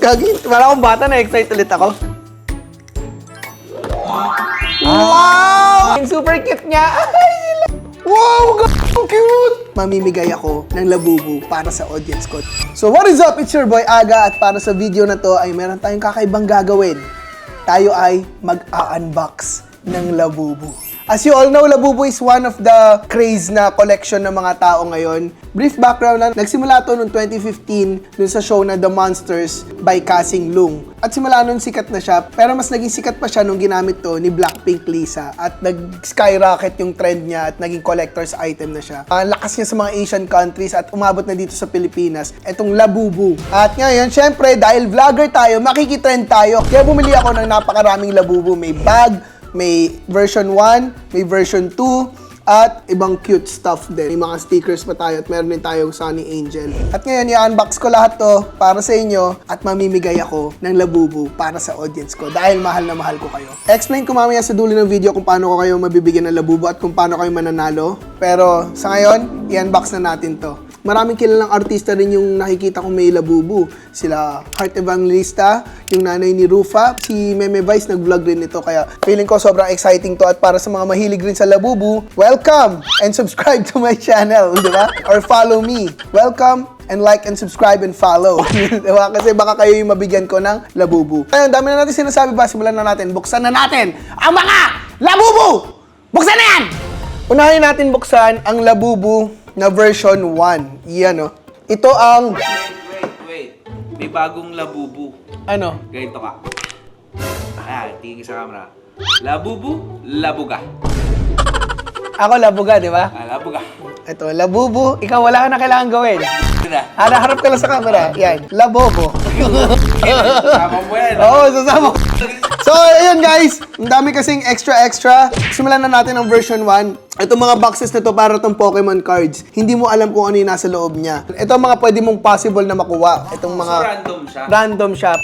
Gagi, wala akong bata na excite ulit ako. Wow! Ang super cute niya. Wow, ang cute! Mamimigay ako ng labubu para sa audience ko. So what is up? It's your boy Aga at para sa video na to ay meron tayong kakaibang gagawin. Tayo ay mag-unbox ng labubu. As you all know, Labubu is one of the craze na collection ng mga tao ngayon. Brief background lang, nagsimula to noong 2015 dun sa show na The Monsters by Kasing Lung. At simula nun sikat na siya, pero mas naging sikat pa siya nung ginamit to ni Blackpink Lisa. At nag-skyrocket yung trend niya at naging collector's item na siya. Ang lakas niya sa mga Asian countries at umabot na dito sa Pilipinas, itong Labubu. At ngayon, syempre, dahil vlogger tayo, makikitrend tayo. Kaya bumili ako ng napakaraming Labubu. May bag, may version 1, may version 2, at ibang cute stuff din. May mga stickers pa tayo at meron din tayong Sunny Angel. At ngayon, i-unbox ko lahat to para sa inyo at mamimigay ako ng labubu para sa audience ko dahil mahal na mahal ko kayo. Explain ko mamaya sa dulo ng video kung paano ko kayo mabibigyan ng labubu at kung paano kayo mananalo. Pero sa ngayon, i-unbox na natin to. Maraming kilalang artista rin yung nakikita kong may labubu. Sila Heart Evangelista, yung nanay ni Rufa, si Meme Vice nag-vlog rin nito kaya feeling ko sobrang exciting to at para sa mga mahilig rin sa labubu, welcome and subscribe to my channel, di ba? Or follow me. Welcome and like and subscribe and follow. di ba? Kasi baka kayo yung mabigyan ko ng labubu. Ayun, dami na natin sinasabi ba? Simulan na natin. Buksan na natin ang mga labubu! Buksan na yan! Unahin natin buksan ang labubu na version 1. Yan, oh. Ito ang, Wait, wait, wait. May bagong labubu. ano, Ganito ka. Ayan, tingin sa camera. Labubu, labuga. ako labuga, di ba? Ah, labuga. Ito, labubu. Ikaw, wala ka na kailangan gawin. Na. Hala, harap ka lang sa camera. Yan, labobo. Sama mo yan. Oo, sasama ko. So, ayun guys. Ang dami kasing extra-extra. Simulan na natin ang version 1. Itong mga boxes na to para tong Pokemon cards. Hindi mo alam kung ano yung nasa loob niya. Ito ang mga pwede mong possible na makuha. Itong mga So, random siya. random shop.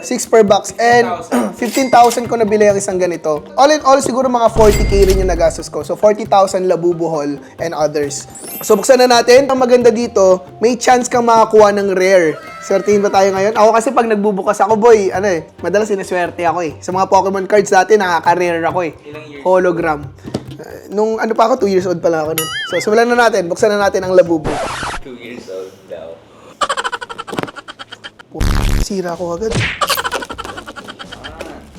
Oh my God. 6 per box. And 15,000 ko nabili ang isang ganito. All in all, siguro mga 40k rin yung nagastos ko. So, 40,000 Labubu Hall and others. So, buksan na natin. Ang maganda dito, may chance kang makakuha ng rare. Swertihin ba tayo ngayon? Ako kasi pag nagbubukas ako, boy, ano eh, madalas sinaswerte ako eh. Sa mga Pokemon cards dati, nakaka-rare ako eh. Ilang years? Hologram. Uh, nung ano pa ako, 2 years old pa lang ako nun. So, simulan na natin. Buksan na natin ang Labubu. Two years old daw. Sira ko agad.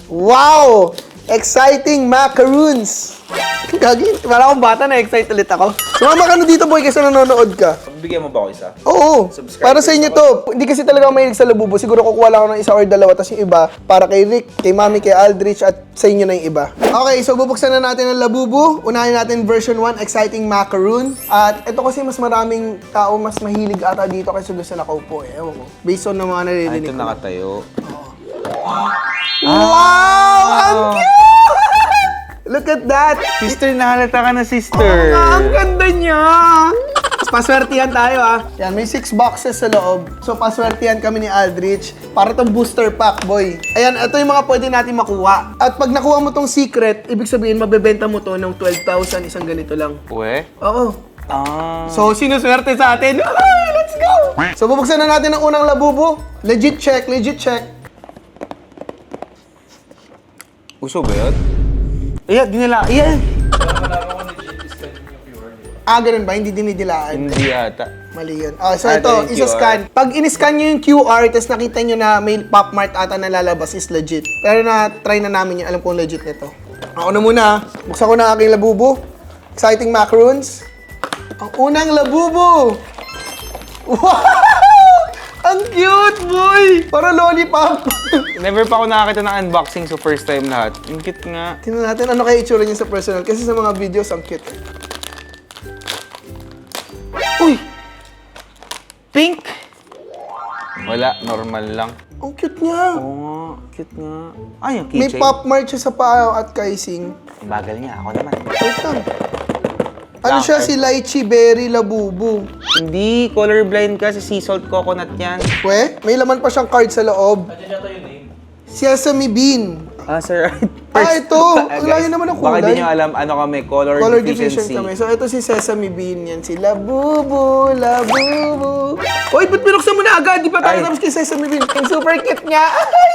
Wow! Exciting macaroons! Gagi, wala akong bata na excite ulit ako. Sumama ka na dito boy kasi nanonood ka. Bigyan mo ba ako isa? Oo, Subscribe para sa inyo to. Hindi kasi talaga ako mahilig sa labubo. Siguro kukuha lang ako ng isa or dalawa, tapos yung iba, para kay Rick, kay Mami, kay Aldrich, at sa inyo na yung iba. Okay, so bubuksan na natin ang labubo. Unahin natin version 1, Exciting Macaroon. At ito kasi mas maraming tao mas mahilig ata dito kaysa doon sa nakaupo eh. Ewan ko. Based on ng mga naririnig ko. nakatayo. Wow! Ang cute! Look at that! Sister, nahalata ka na sister. ang ganda niya! Paswertihan tayo ah. Yan, may six boxes sa loob. So, paswertihan kami ni Aldrich. Para tong booster pack, boy. Ayan, ito yung mga pwede natin makuha. At pag nakuha mo tong secret, ibig sabihin, mabebenta mo to ng 12,000, isang ganito lang. Uwe? Oo. Ah. So, sino swerte sa atin? Ay, let's go! So, bubuksan na natin ang unang labubo. Legit check, legit check. Uso ba yun? Iya, dinala. Iya. Ah, ganun ba? Hindi dinidilaan. Hindi ata. Mali yun. Ah, so Ah, ito, yung isa-scan. Pag in-scan nyo yung QR, tapos nakita nyo na may pop mart ata na lalabas is legit. Pero na-try na namin yun. Alam kong legit nito. Ako na muna. Buksan ko na aking labubo. Exciting macaroons. Ang unang labubo! Wow! Ang cute, boy! Para lollipop! Never pa ako nakakita ng unboxing so first time lahat. Ang cute nga. Tingnan natin ano kaya itsura niya sa personal. Kasi sa mga videos, ang cute. eh. Pink! Wala, normal lang. Ang cute niya! Oo nga, cute nga. Ay, yung May keychain. pop mart siya sa paa at kaising. Ang bagal niya, ako naman. Wait lang. Ano siya? Si Lychee Berry Labubu. Hindi, colorblind ka sa sea salt coconut yan. We, may laman pa siyang card sa loob. Sesame Bean. Ah, sir. Ah, ito. Ah, Ang layo naman ng Baka kulay. di nyo alam, ano kami, color, Color deficiency. division kami. So, ito si Sesame Bean yan. Si Labubu, Labubu. Uy, ba't binuksan mo na agad? Di pa tayo Ay. tapos kay Sesame Bean. Ang super cute niya. Ay.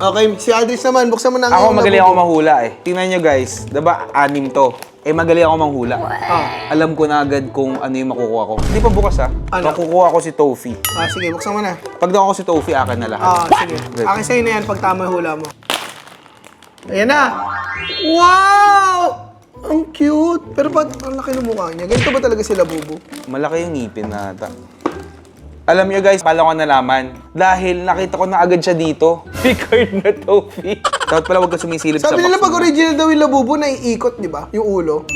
Okay, si Aldrich naman. Buksan mo na Ako ngayon, magaling ako Labubu. mahula eh. Tingnan nyo guys, diba anim to? Eh magaling ako manghula. Ah. Alam ko na agad kung ano yung makukuha ko. Hindi pa bukas ha. Ano? Makukuha ko si Tofi. Ah, sige, buksan mo na. Pag nakuha ko si Tofi, akin na lahat. Ah, sige. Good. Akin sa'yo na yan pag tama yung hula mo. Ayan na. Wow! Ang cute. Pero ba't ang laki ng mukha niya? Ganito ba talaga si Labubu? Malaki yung ngipin na ata. Alam nyo guys, paano ko nalaman? Dahil nakita ko na agad siya dito. Card na Tofi. Dapat pala huwag ka sumisilip sa Sabi box nila pag mo. original daw yung labubo, naiikot, di ba? Yung ulo.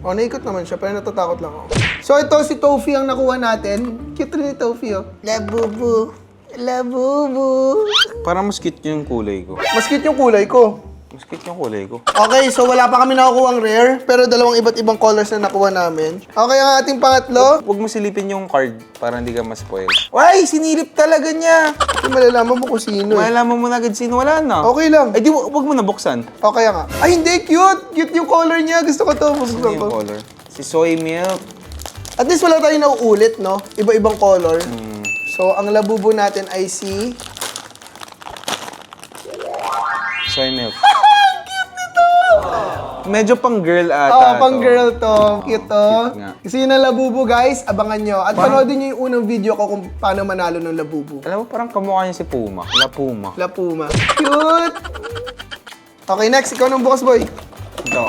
Oh, naikot naman siya, pero natatakot lang ako. So, ito si Tofi ang nakuha natin. Cute rin ni Tofi, oh. Labubo. Labubo. Parang mas cute yung kulay ko. Mas cute yung kulay ko. Cute yung kulay ko. Okay, so wala pa kami nakukuha rare, pero dalawang iba't ibang colors na nakuha namin. Okay, ang ating pangatlo. Huwag mo silipin yung card para hindi ka ma-spoil. Ay, sinilip talaga niya! Hindi malalaman mo kung sino. eh. Malalaman mo na agad sino. Wala na. Okay lang. Ay, di, hu- huwag mo na buksan. Okay nga. Ay, hindi. Cute. Cute yung color niya. Gusto ko to. Gusto Ano yung ko. color? Si soy milk. At least wala tayong nauulit, no? Iba-ibang color. Hmm. So, ang labubo natin ay si... Soy milk. Medyo pang girl ata. Oh, pang to. girl to. Cute to. Cute nga. Gusto nyo ng labubo, guys? Abangan nyo. At panoodin nyo yung unang video ko kung paano manalo ng labubo. Alam mo, parang kamukha niya si Puma. La Puma. La Puma. Cute! Okay, next. Ikaw ng bukas, boy. Ito.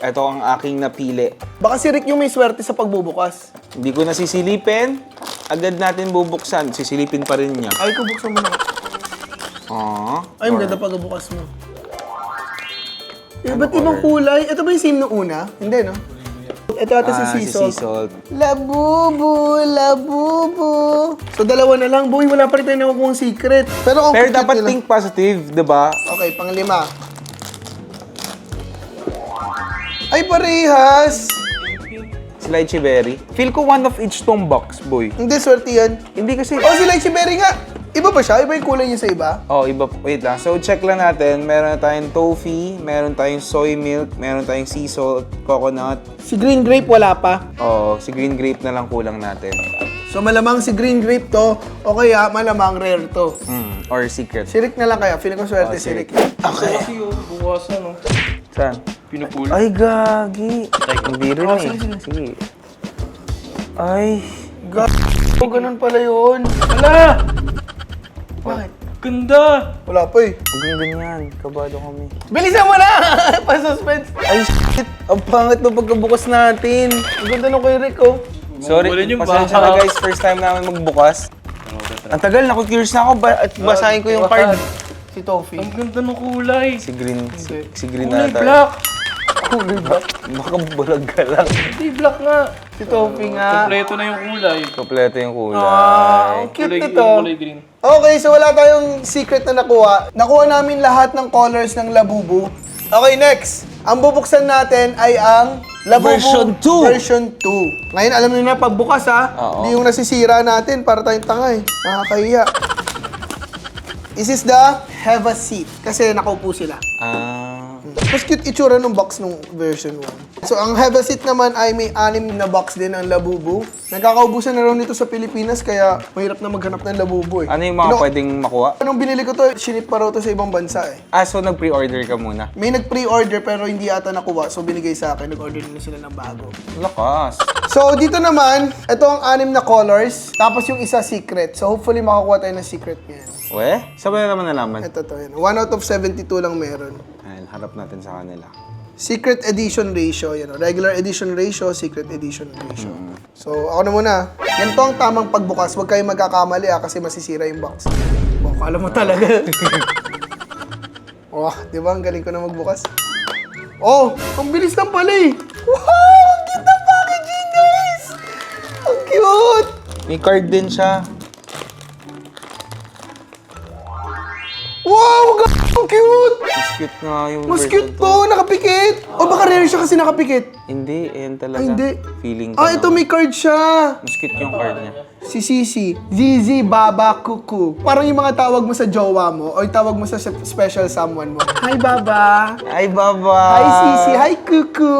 Ito ang aking napili. Baka si Rick yung may swerte sa pagbubukas. Hindi ko na sisilipin. Agad natin bubuksan. Sisilipin pa rin niya. Ay, ko buksan mo na. Aww. Ay, maganda pagbubukas mo. Eh, ba't ibang kulay? Ito ba yung same nung una? Hindi, no? Ito ata Ah, si si Sea sea Salt. salt. Labubu, labubu. So, dalawa na lang. Boy, wala pa rin tayo nakukuha secret. Pero ang Pero cute dapat nila. think positive, di ba? Okay, panglima. Ay, parehas! Si Lychee Berry. Feel ko one of each tong box, boy. Hindi, swerte yan. Hindi kasi... Oh, si Lychee Berry nga! Iba ba siya? Iba yung kulay niya sa iba? Oh, iba. Wait lang. So, check lang natin. Meron tayong toffee, meron tayong soy milk, meron tayong sea salt, coconut. Si Green Grape wala pa. Oh, si green grape na lang kulang natin. So, malamang si Green Grape to. O kaya, malamang rare to. Hmm, or secret. Si Rick na lang kaya. Feeling ko swerte Oh, si si Rick. Rick. Okay. Kasi yung buwasan, no? Saan? Pinupul. Ay, gagi. Hindi rin eh. Sige. Ay. Gago, ganun pala yun. Ala! Ganda! Wala pa eh. Huwag yung ganyan. Kabado kami. Bilisan mo na! Pa-suspense. Ay, shit! Ang pangit ng pagkabukas natin. Ang ganda nung kay Rick, oh. Sorry, yung pasensya baka. na guys. First time namin magbukas. Ang tagal, naku-curious na ako. Ba at basahin ko yung card. Si Tofi. Ang ganda ng kulay. Si Green, si, si Green Kulay nata. black. Kulay black. Baka bulag ka lang. Hindi black nga. Si Tofi nga. Kompleto na yung kulay. Kompleto yung kulay. Ah, ang cute Kulay, nito. yung kulay green. Okay, so wala tayong secret na nakuha. Nakuha namin lahat ng colors ng Labubu. Okay, next. Ang bubuksan natin ay ang Labubu Version 2. Version 2. Ngayon, alam niyo na pagbukas ha. Oo. Hindi yung nasisira natin para tayong tanga eh. Nakakahiya. This is the have a seat. Kasi nakaupo sila. Ah. Mas cute itsura ng box nung version 1. So, ang Seat naman ay may anim na box din ang Labubu. Nagkakaubusan na raw nito sa Pilipinas, kaya mahirap na maghanap ng Labubu eh. Ano yung mga Ino- pwedeng makuha? Anong binili ko to, sinip pa raw to sa ibang bansa eh. Ah, so nag-pre-order ka muna. May nag-pre-order pero hindi ata nakuha, so binigay sa akin. Nag-order na sila ng bago. Lakas. So, dito naman, ito ang anim na colors, tapos yung isa secret. So, hopefully makakuha tayo ng secret ngayon. We? Saan ba na naman nalaman? Ito to, yun. 1 out of 72 lang meron. Ayan, harap natin sa kanila. Secret edition ratio, yan. o. Regular edition ratio, secret edition ratio. So, ako na muna. Yan to ang tamang pagbukas. Huwag kayong magkakamali ah, kasi masisira yung box. Oh, kala mo talaga. oh, di ba? Ang galing ko na magbukas. Oh, ang bilis lang pala eh. Wow! Ang cute ng packaging, guys! Ang cute! May card din siya. Wow, g- ang cute! Mas cute nga yung Mas cute to, nakapikit. O baka rare siya kasi nakapikit. Hindi, ayan talaga. Ay, hindi. Feeling ko Ah, ito na- may card siya. Mas cute yung card niya. Si Sisi, Zizi Baba Kuku. Parang yung mga tawag mo sa jowa mo o yung tawag mo sa se- special someone mo. Hi Baba. Ay, baba! Hi Sisi. Hi Kuku.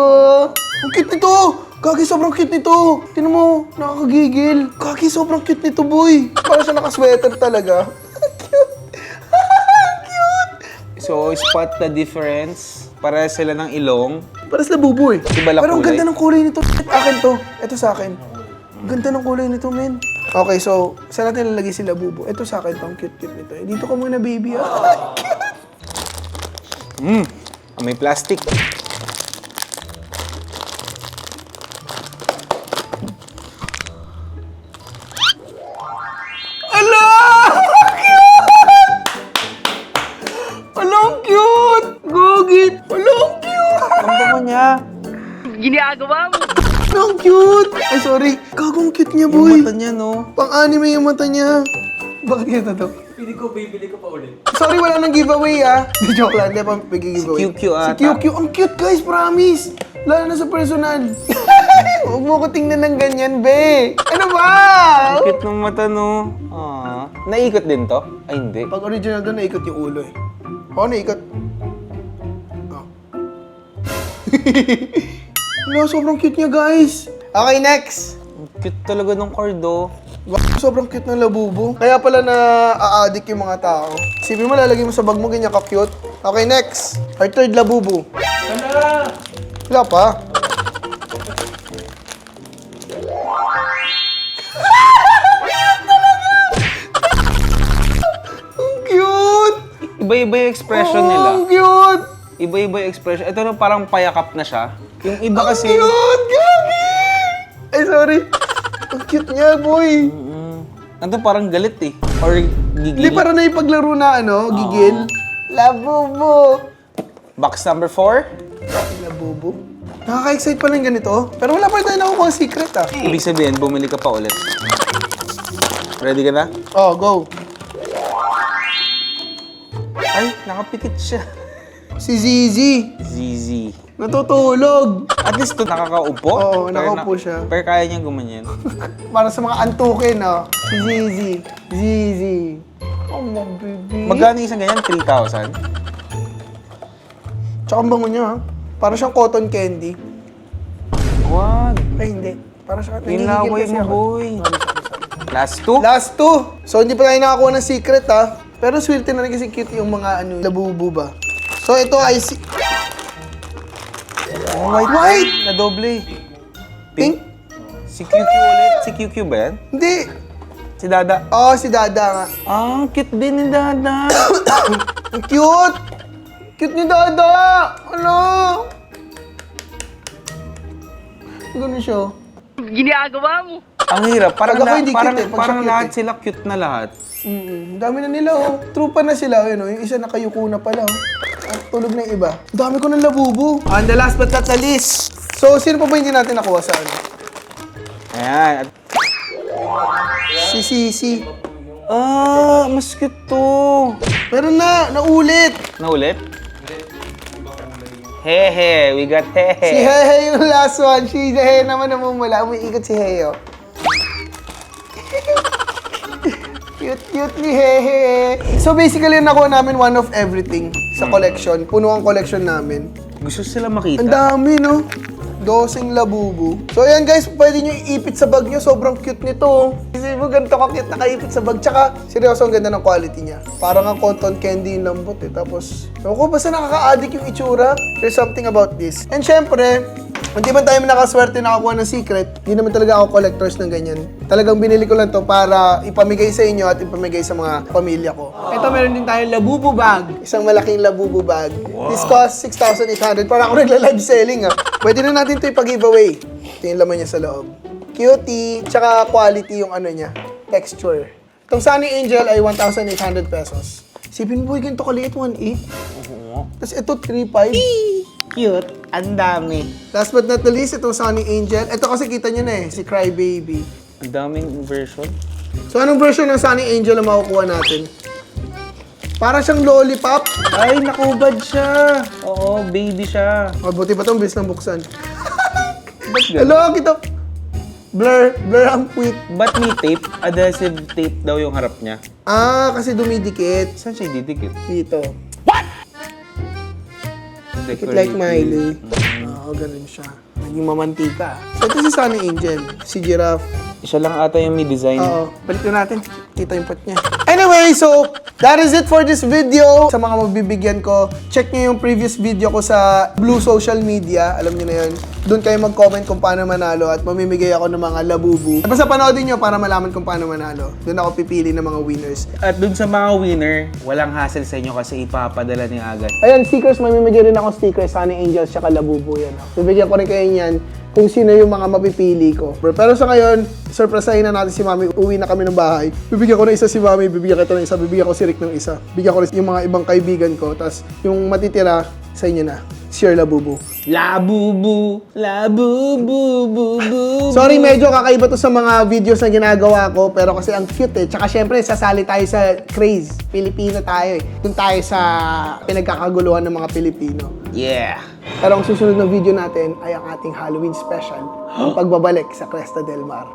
Ang cute nito. Kagi, sobrang cute nito. Tinan mo, nakakagigil. Kagi, sobrang cute nito, boy. Parang siya nakasweater talaga. So, spot the difference. Para sila ng ilong. Parang sila bubo eh. Iba lang Pero ang kulay. ganda ng kulay nito. Akin to. Ito sa akin. Ang ganda ng kulay nito, men. Okay, so, saan natin lalagay sila bubo? Ito sa akin to. Ang cute-cute nito. Eh, dito ka muna, baby. Ah. Mm. May plastic. Ala, ang cute! Ay, sorry. Gagong cute niya, Yung boy. mata niya, no? Pang-anime yung mata niya. Bakit ganito to? Pili ko, bibili ko pa ulit. Sorry, wala nang giveaway ah. Di joke lang, di pa bigay-giveaway. Si QQ Si ata. QQ, ang cute guys, promise. Lalo na sa personal. Huwag mo ko tingnan ng ganyan, be. Ano ba? Cute ng mata, no? Ah. Naikot din to? Ay, hindi. Pag original doon, naikot yung ulo eh. Oo, naikot. Oh. Ano, sobrang cute niya, guys. Okay, next. Cute talaga ng card, oh. Wow, sobrang cute ng labubo. Kaya pala na a-addict yung mga tao. Isipin mo, lalagay mo sa bag mo, ganyan ka-cute. Okay, next. Our third labubo. Tala! Wala pa. Ang cute! Iba-iba yung expression Oh, nila. Ang cute! Iba-iba yung expression. Ito na parang payakap na siya. Yung iba Ang kasi... cute! Gagi! Ay, sorry. Ang cute niya, boy. Ano parang galit eh. Or Hindi, gigil. para na ipaglaro na, ano, gigil. Labubo. Box number 4. Labubo. Nakaka-excite pa lang ganito. Pero wala pa rin tayo nakukuha ang secret, ah. Ibig sabihin, bumili ka pa ulit. Ready ka na? Oh, go. Ay, nakapikit siya. Si Zizi. ZZ. Natutulog. At least to nakakaupo. Oo, Pero nakaupo siya. Pero kaya niya gumanyan. Para sa mga antukin, no? Si Zizi. Zizi. Oh, my baby. Magkano isang ganyan? 3,000? Tsaka ang bango niya, ha? Para siyang cotton candy. Wag. Ay, hindi. Para siya Yung nangigigil laway kasi mo, boy. Last two? Last two. So, hindi pa tayo nakakuha ng secret, ha? Pero swerte na rin kasi cute yung mga ano, labubu ba. So, ito ay si... Oh, white. White! Na doble. Pink? Si QQ ulit? Si QQ ba yan? Hindi. Si Dada? Oo, si Dada nga. Ah, cute din ni Dada. Ang cute! Cute ni Dada! Ano? Ganun siya. Ang hirap. Parang, ako la- hindi parang, cute eh, pag parang siya cute lahat eh. sila cute na lahat. Mm, dami na nila, oh. Trupa na sila, yun, oh. Yung isa nakayuko na pala, oh. At tulog na yung iba. Dami ko ng labubo. And the last but not the least. So, sino pa ba hindi natin nakuha sa ano? Ayan. At, Si Sisi. ah, mas cute to. Meron na, naulit. Naulit? Hehe, we got hehe. Si Hehe yung last one. Si Hehe naman namumula. Umiikot si Hehe, oh. cute, cute ni Hehe. So basically, nakuha namin one of everything sa collection. Puno ang collection namin. Gusto sila makita. Ang dami, no? Dosing labubu. So, ayan guys, pwede nyo iipit sa bag nyo. Sobrang cute nito. Kasi mo, ganito ka-cute nakaipit sa bag. Tsaka, seryoso, ang ganda ng quality niya. Parang ang cotton candy yung lambot eh. Tapos, ako, basta nakaka-addict yung itsura. There's something about this. And syempre, hindi man tayo nakaswerte nakakuha ng secret, hindi naman talaga ako collectors ng ganyan. Talagang binili ko lang to para ipamigay sa inyo at ipamigay sa mga pamilya ko. Ito meron din tayong labubu bag. Isang malaking labubu bag. This cost 6,800. Para ako nagla-live selling ah. Pwede na natin ito ipag-giveaway. Ito yung laman niya sa loob. Cutie, tsaka quality yung ano niya, texture. Itong Sunny Angel ay 1,800 pesos. Sipin mo, ganito kaliit, 1,800. Tapos ito, 3,500. Cute. Ang dami. Last but not the least, itong Sunny Angel. Ito kasi kita nyo na eh, si Crybaby. Ang daming version. So, anong version ng Sunny Angel ang makukuha natin? Parang siyang lollipop. Ay, nakubad siya. Oo, baby siya. Oh, buti pa itong bilis ng buksan. Ba't ganun? Hello, kita. Blur, blur ang puwit. Ba't may tape? Adhesive tape daw yung harap niya. Ah, kasi dumidikit. Saan siya didikit? Dito. Dikit like Miley. Oo, ganun siya. Naging mamantika. So, ito si Sunny Angel. Si Giraffe. Siya lang ata yung may design. Oo. Balik na natin. Kita yung pot niya. Anyway, so, that is it for this video. Sa mga mabibigyan ko, check nyo yung previous video ko sa Blue Social Media. Alam nyo na yun. Doon kayo mag-comment kung paano manalo at mamimigay ako ng mga labubu. Basta panoodin nyo para malaman kung paano manalo. Doon ako pipili ng mga winners. At dun sa mga winner, walang hassle sa inyo kasi ipapadala ni agad. Ayan, stickers. Mamimigay rin ako stickers. Sunny Angels, tsaka Labubu yan. Bibigyan ko rin kayo niyan kung sino yung mga mapipili ko. Pero sa ngayon, surprisehin na natin si Mami. Uwi na kami ng bahay. Bibigyan ko na isa si Mami, bibigyan kita ng isa, bibigyan ko si Rick ng isa. Bibigyan ko rin yung mga ibang kaibigan ko. Tapos yung matitira, sa inyo na. Sir Labubu. Labubu, labubu, bubu. Sorry, medyo kakaiba to sa mga videos na ginagawa ko, pero kasi ang cute eh. Tsaka syempre, sasali tayo sa craze. Pilipino tayo eh. Doon tayo sa pinagkakaguluhan ng mga Pilipino. Yeah. Pero ang susunod na video natin ay ang ating Halloween special, ang pagbabalik sa Cresta del Mar.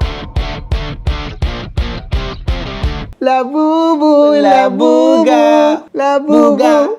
Labubu, labuga, labuga.